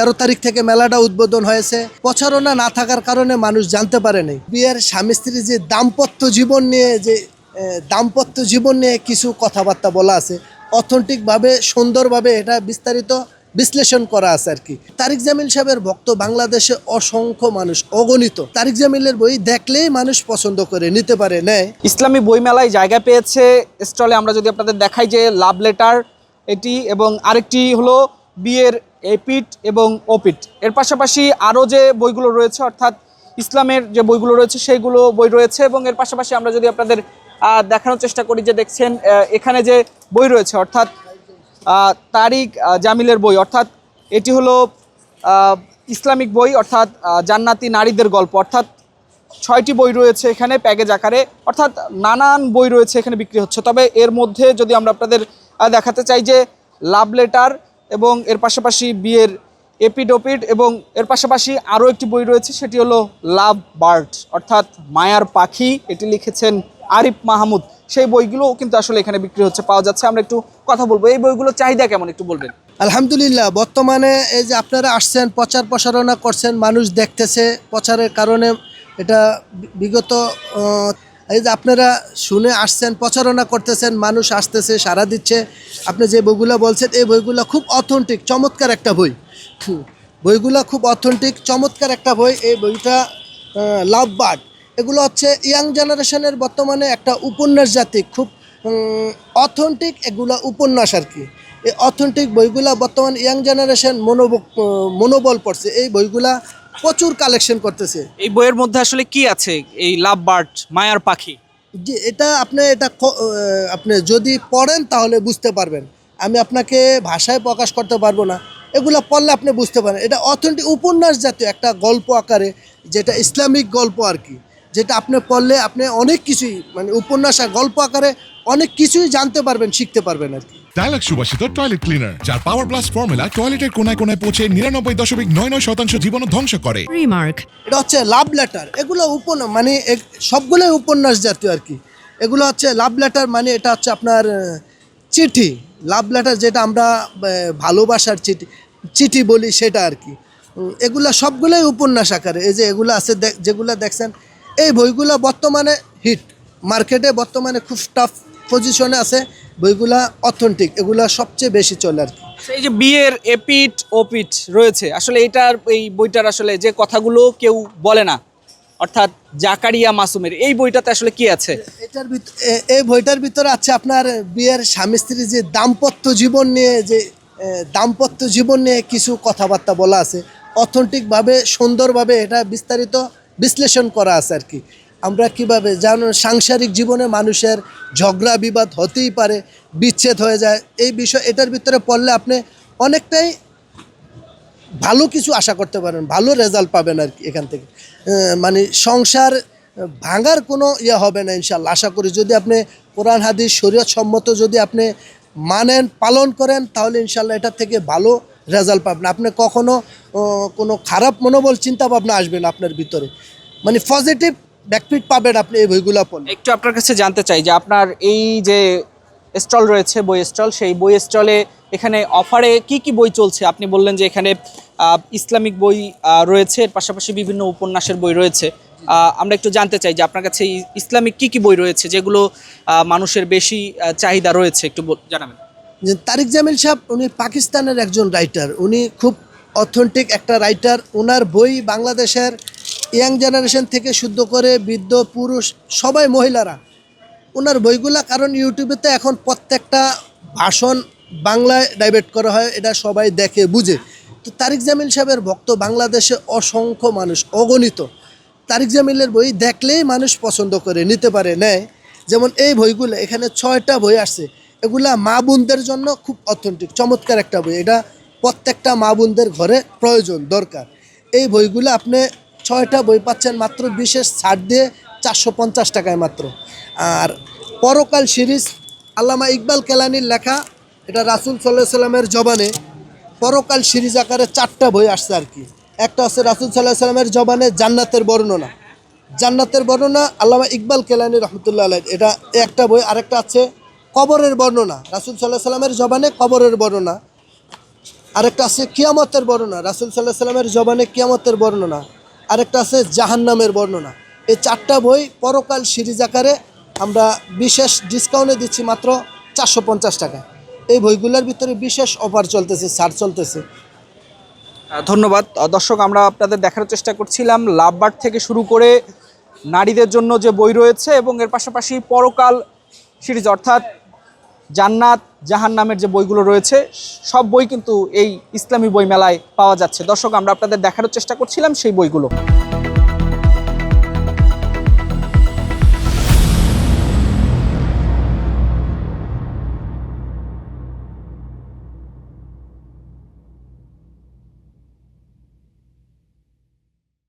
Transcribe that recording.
তেরো তারিখ থেকে মেলাটা উদ্বোধন হয়েছে। প্রচারণা না থাকার কারণে মানুষ জানতে পারেনি বিয়ের স্বামী স্ত্রীর যে দাম্পত্য জীবন নিয়ে যে দাম্পত্য জীবন নিয়ে কিছু কথাবার্তা বলা আছে অথেন্টিকভাবে সুন্দরভাবে এটা বিস্তারিত বিশ্লেষণ করা আছে আর কি। তারিক জামিল সাহেবের ভক্ত বাংলাদেশে অসংখ্য মানুষ, অগণিত। তারিক জামিলের বই দেখলেই মানুষ পছন্দ করে, নিতে পারে, নেয়। ইসলামী বইমেলায় জায়গা পেয়েছে স্টলে, আমরা যদি আপনাদের দেখাই যে লাভ লেটার এটি, এবং আরেকটি হলো বিয়ের এপিট এবং ওপিট এর পাশাপাশি আরও যে বইগুলো রয়েছে, অর্থাৎ ইসলামের যে বইগুলো রয়েছে, সেইগুলো বই রয়েছে এবং এর পাশাপাশি আমরা যদি আপনাদের দেখানোর চেষ্টা করি যে দেখছেন এখানে যে বই রয়েছে, অর্থাৎ তারিক জামিলের বই, অর্থাৎ এটি হলো ইসলামিক বই, অর্থাৎ জান্নাতি নারীদের গল্প। অর্থাৎ ছয়টি বই রয়েছে এখানে প্যাকেজ আকারে, অর্থাৎ নানান বই রয়েছে এখানে বিক্রি হচ্ছে। তবে এর মধ্যে যদি আমরা আপনাদের দেখাতে চাই যে লাভ লেটার এবং এর পাশাপাশি বিয়ের এপিডোপিড এবং এর পাশাপাশি আরও একটি বই রয়েছে, সেটি হলো লাভ বার্ড, অর্থাৎ মায়ার পাখি। এটি লিখেছেন আরিফ মাহমুদ। সেই বইগুলোও কিন্তু আসলে এখানে বিক্রি হচ্ছে, পাওয়া যাচ্ছে। আমরা একটু কথা বলব। এই বইগুলো চাহিদা কেমন, একটু বলবেন? আলহামদুলিল্লাহ, বর্তমানে এই যে আপনারা আসছেন, প্রচার প্রসারণা করছেন, মানুষ দেখতেছে প্রচারের কারণে। এটা বিগত এই যে আপনারা শুনে আসছেন, প্রচারণা করতেছেন, মানুষ আসতেছে, সাড়া দিচ্ছে। আপনি যে বইগুলো বলছেন, এই বইগুলো খুব অথেন্টিক চমৎকার একটা বই। বইগুলো খুব অথেন্টিক চমৎকার একটা বই। এই বইটা লাভ বার্ড। এগুলো হচ্ছে ইয়াং জেনারেশনের বর্তমানে একটা উপন্যাস জাতি, খুব অথেন্টিক এগুলা উপন্যাস আর কি। এই অথেন্টিক বইগুলা বর্তমান ইয়াং জেনারেশন মনোব, মনোবল পড়ছে। এই বইগুলা প্রচুর কালেকশন করতেছে। এই বইয়ের মধ্যে আসলে কি আছে? এই লাভ বার্ড মায়ার পাখি। যে এটা আপনি এটা আপনি যদি পড়েন তাহলে বুঝতে পারবেন। আমি আপনাকে ভাষায় প্রকাশ করতে পারব না। এগুলো পড়লে আপনি বুঝতে পারেন এটা অথেন্টিক উপন্যাস জাতীয় একটা গল্প আকারে যেটা ইসলামিক গল্প আর কি। যেটা আপনি পড়লে আপনি অনেক কিছুই মানে উপন্যাস আর গল্প আকারে অনেক কিছুই জানতে পারবেন শিখতে পারবেন আর কি। ডায়ালগ সুবাসিত টয়লেট ক্লিনার যার পাওয়ার প্লাস ফর্মুলা টয়লেটের কোনায় কোনায় পৌঁছে নিরানব্বই দশমিক নয় নয় শতাংশ জীবন ধ্বংস করে। Remark. এটা হচ্ছে লাভ লেটার এগুলো উপন্যাস মানে সবগুলোই উপন্যাস জাতীয় আর কি। এগুলো হচ্ছে লাভ লেটার মানে এটা হচ্ছে আপনার চিঠি। লাভ লেটার যেটা আমরা ভালোবাসার চিঠি চিঠি বলি সেটা আর কি। এগুলা সবগুলোই উপন্যাস আকারে। এই যে এগুলো আছে দেখ- যেগুলো দেখছেন এই বইগুলো বর্তমানে হিট মার্কেটে বর্তমানে খুব টাফ পজিশনে আছে বইগুলা অথেন্টিক এগুলা সবচেয়ে বেশি চলে আর কি। এই যে বিয়ের এপিট ওপিট রয়েছে আসলে এটার এই বইটার আসলে যে কথাগুলো কেউ বলে না অর্থাৎ জাকারিয়া মাসুমের এই বইটাতে আসলে কি আছে? এটার এই বইটার ভিতরে আছে আপনার বিয়ের স্বামী স্ত্রীর যে দাম্পত্য জীবন নিয়ে যে দাম্পত্য জীবন নিয়ে কিছু কথাবার্তা বলা আছে। অথেন্টিকভাবে সুন্দরভাবে এটা বিস্তারিত বিশ্লেষণ করা আছে আর কি। আমরা কীভাবে যেন সাংসারিক জীবনে মানুষের ঝগড়া, বিবাদ হতেই পারে, বিচ্ছেদ হয়ে যায়, এই বিষয়, এটার ভিতরে পড়লে আপনি অনেকটাই ভালো কিছু আশা করতে পারেন, ভালো রেজাল্ট পাবেন আর কি এখান থেকে। মানে সংসার ভাঙার কোনো ইয়ে হবে না ইনশাল্লাহ আশা করি যদি আপনি কোরআন, হাদিস, শরীয়ত সম্মত যদি আপনি মানেন, পালন করেন, তাহলে ইনশাল্লাহ এটার থেকে ভালো রেজাল্ট পাবেন। আপনি কখনো কোনো খারাপ মনোবল চিন্তা ভাবনা আসবে না আপনার ভিতরে। মানে পজিটিভ ব্যাকফিট পাবেন আপনি এই বইগুলো পড়লে। একটু আপনার কাছে জানতে চাই যে আপনার এই যে স্টল রয়েছে বই স্টল সেই বই স্টলে এখানে অফারে কি কি বই চলছে? আপনি বললেন যে এখানে ইসলামিক বই রয়েছে এর পাশাপাশি বিভিন্ন উপন্যাসের বই রয়েছে। আমরা একটু জানতে চাই যে আপনার কাছে ইসলামিক কি কি বই রয়েছে যেগুলো মানুষের বেশি চাহিদা রয়েছে একটু জানাবেন। যে তারিক জামিল সাহেব উনি পাকিস্তানের একজন রাইটার উনি খুব অথেন্টিক একটা রাইটার ওনার বই বাংলাদেশের ইয়াং জেনারেশন থেকে শুদ্ধ করে বৃদ্ধ, পুরুষ, সবাই মহিলারা। ওনার বইগুলা কারণ ইউটিউবেতে এখন প্রত্যেকটা ভাষণ বাংলায় ডাইভার্ট করা হয়, এটা সবাই দেখে, বুঝে। তো তারিক জামিল সাহেবের ভক্ত বাংলাদেশে অসংখ্য মানুষ, অগণিত। তারিক জামিলের বই দেখলেই মানুষ পছন্দ করে, নিতে পারে, নেয়। যেমন এই বইগুলো, এখানে ছয়টা বই আসছে। এগুলা মা বোনদের জন্য খুব অথেন্টিক চমৎকার একটা বই। এটা প্রত্যেকটা মা বোনদের ঘরে প্রয়োজন, দরকার। এই বইগুলো আপনি ছয়টা বই পাচ্ছেন মাত্র বিশেষ ছাড় দিয়ে চারশো পঞ্চাশ টাকায় মাত্র। আর পরকাল সিরিজ আল্লামা ইকবাল কেলানির লেখা, এটা রাসুল সাল্লাহ সাল্লামের জবানে, পরকাল সিরিজ আকারে চারটা বই আসছে আর কি। একটা হচ্ছে রাসুল সাল্লাহ সাল্লামের জবানে জান্নাতের বর্ণনা। জান্নাতের বর্ণনা আল্লামা ইকবাল কেলানি রহমতুল্লাহ আলাই এটা একটা বই, আরেকটা আছে কবরের বর্ণনা। রাসুল সাল্লাহ সাল্লামের জবানে কবরের বর্ণনা। আরেকটা আছে কিয়ামতের বর্ণনা। রাসুল সাল্লাহ সাল্লামের জবানে কিয়ামতের বর্ণনা। আরেকটা আছে জাহান্নামের বর্ণনা। এই চারটা বই পরকাল সিরিজ আকারে আমরা বিশেষ ডিসকাউন্টে দিচ্ছি মাত্র চারশো পঞ্চাশ টাকা। এই বইগুলোর ভিতরে বিশেষ অফার চলতেছে, ছাড় চলতেছে। ধন্যবাদ। দর্শক, আমরা আপনাদের দেখার চেষ্টা করছিলাম লাভবার থেকে শুরু করে নারীদের জন্য যে বই রয়েছে এবং এর পাশাপাশি পরকাল সিরিজ, অর্থাৎ জান্নাত জাহান নামের যে বইগুলো রয়েছে, সব বই কিন্তু এই ইসলামী বই মেলায় পাওয়া যাচ্ছে। দর্শক, আমরা আপনাদের দেখারও চেষ্টা করছিলাম সেই বইগুলো।